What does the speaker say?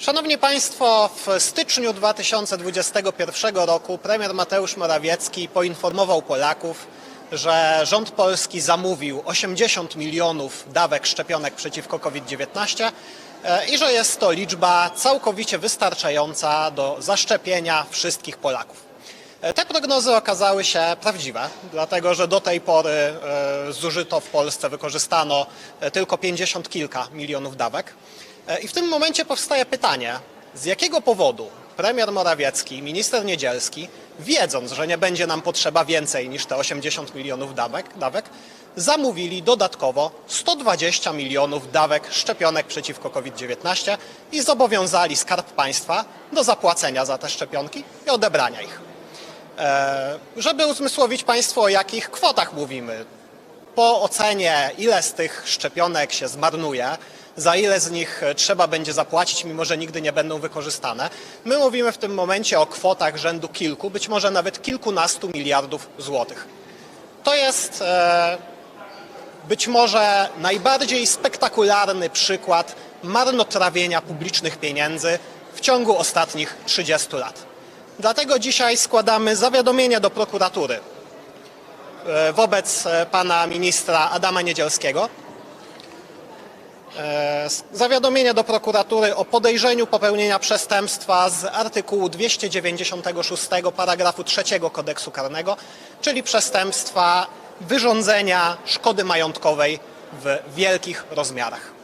Szanowni Państwo, w styczniu 2021 roku premier Mateusz Morawiecki poinformował Polaków, że rząd polski zamówił 80 milionów dawek szczepionek przeciwko COVID-19 e, i że jest to liczba całkowicie wystarczająca do zaszczepienia wszystkich Polaków. E, Te prognozy okazały się prawdziwe, dlatego że do tej pory e, zużyto w Polsce, wykorzystano e, tylko 50 kilka milionów dawek. I w tym momencie powstaje pytanie, z jakiego powodu premier Morawiecki, minister Niedzielski, wiedząc, że nie będzie nam potrzeba więcej niż te 80 milionów dawek, dawek zamówili dodatkowo 120 milionów dawek szczepionek przeciwko COVID-19 i zobowiązali Skarb Państwa do zapłacenia za te szczepionki i odebrania ich. E, Żeby uzmysłowić Państwu, o jakich kwotach mówimy, po ocenie, ile z tych szczepionek się zmarnuje, za ile z nich e, trzeba będzie zapłacić, mimo że nigdy nie będą wykorzystane, my mówimy w tym momencie o kwotach rzędu kilku, być może nawet kilkunastu miliardów złotych. To jest e, być może najbardziej spektakularny przykład marnotrawienia publicznych pieniędzy w ciągu ostatnich 30 lat. Dlatego dzisiaj składamy zawiadomienie do prokuratury e, wobec e, pana ministra Adama Niedzielskiego. E, Zawiadomienie do prokuratury o podejrzeniu popełnienia przestępstwa z artykułu 296 paragrafu 3 kodeksu karnego, czyli przestępstwa wyrządzenia szkody majątkowej w wielkich rozmiarach.